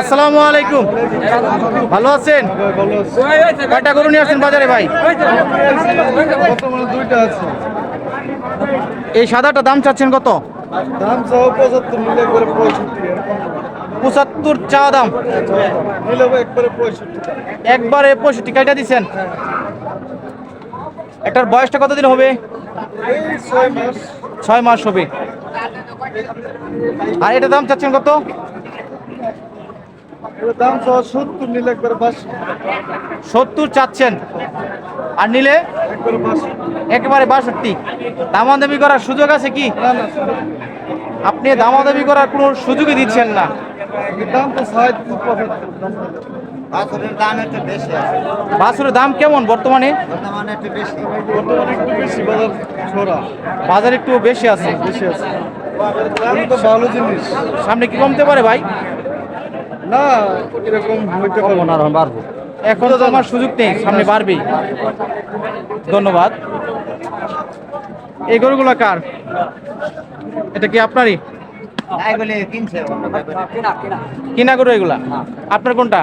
আসসালামু আলাইকুম। ভালো আছেন? কয়টা গরু নিয়ে আসছেন বাজারে ভাই? এই সাদাটা দাম চাচ্ছেন কত? দাম সহ পঁচাত্তর নিলে একবারে পঁয়ষট্টি পঁচাত্তর চা দাম। একবারে পঁয়ষট্টি কাইটা দিচ্ছেন? একটার বয়সটা কতদিন হবে? ছয় মাস হবে। আর এটা দাম চাচ্ছেন কত? দাম সহ সত্তর নিলে একবারে সত্তর চাচ্ছেন। আর নিলে? একবারে বাষট্টি। দামাদামি করার সুযোগ আছে কি? আপনি দামাদামি করার কোনো সুযোগই দিচ্ছেন না। দাম তো দাম বাছুরের কেমন বর্তমানে? বর্তমানে একটু বেশি। বর্তমানে একটু বেশি বাজার একটু বেশি আছে। বেশি আছে। এগুলো তো ভালো জিনিস। সামনে কি কমতে পারে ভাই? না এরকম হইতে পারব না। বাড়বো এখন তো আমার সুযোগ নেই সামনে বাড়বেই। ধন্যবাদ। এই গরুগুলো কার? এটা কি আপনারই? কিনা গরু এগুলা? আপনার কোনটা?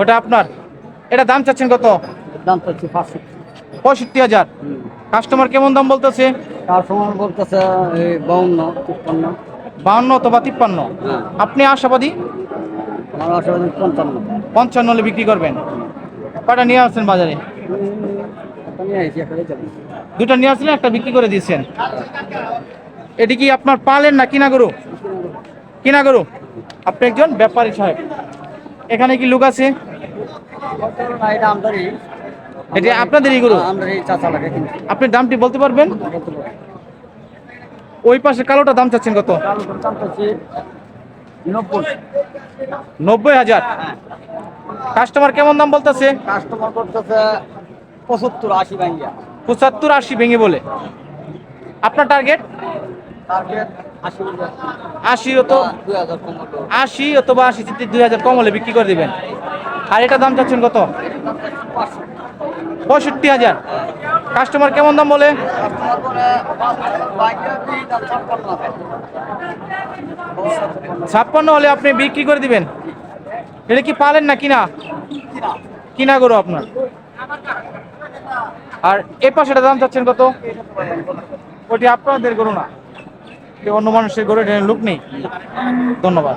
ওটা আপনার? এটা দাম চাচ্ছেন কত? দাম পাঁচশো। পঁয়ষট্টি হাজার। কাস্টমার কেমন দাম বলতেছে? তার সময় বলতেছে বাউন্ন তিপ্পান্ন। বাউন্ন অথবা তিপ্পান্ন? হ্যাঁ। আপনি আশাবাদী? পঞ্চান্ন। হলে বিক্রি করবেন। কটা নিয়ে আসছেন বাজারে? দুটা নিয়ে আসলেন একটা বিক্রি করে দিয়েছেন। এটি কি আপনার পালেন না কিনা গরু? কিনা গরু? আপনি একজন ব্যাপারী সাহেব। এখানে কি লোক আছে? এটা আপনাদেরই গরু? আপনি দামটি বলতে পারবেন। ওই পাশে কালোটা দাম চাচ্ছেন কত? নব্বই। হাজার। কাস্টমার কেমন দাম বলতেছে? কাস্টমার করতেছে পঁচাত্তর আশি ভাঙ্গিয়া। পঁচাত্তর আশি ভেঙে বলে। আপনার টার্গেট আশি হাজার। আশি অথবা আশি দুই হাজার কম হলে বিক্রি করে দিবেন। আর এটা দাম চাচ্ছেন কত? পঁয়ষট্টি হাজার। কাস্টমার কেমন দাম বলে? ছাপ্পান্ন হলে আপনি বিক্রি করে দিবেন। এটা কি পালেন না কিনা? কিনা। কিনা গরু আপনার? আর এ পাশেটা দাম চাচ্ছেন কত? ওটি আপনাদের গরু না। অন্য মানুষের গরু লোক নেই। ধন্যবাদ।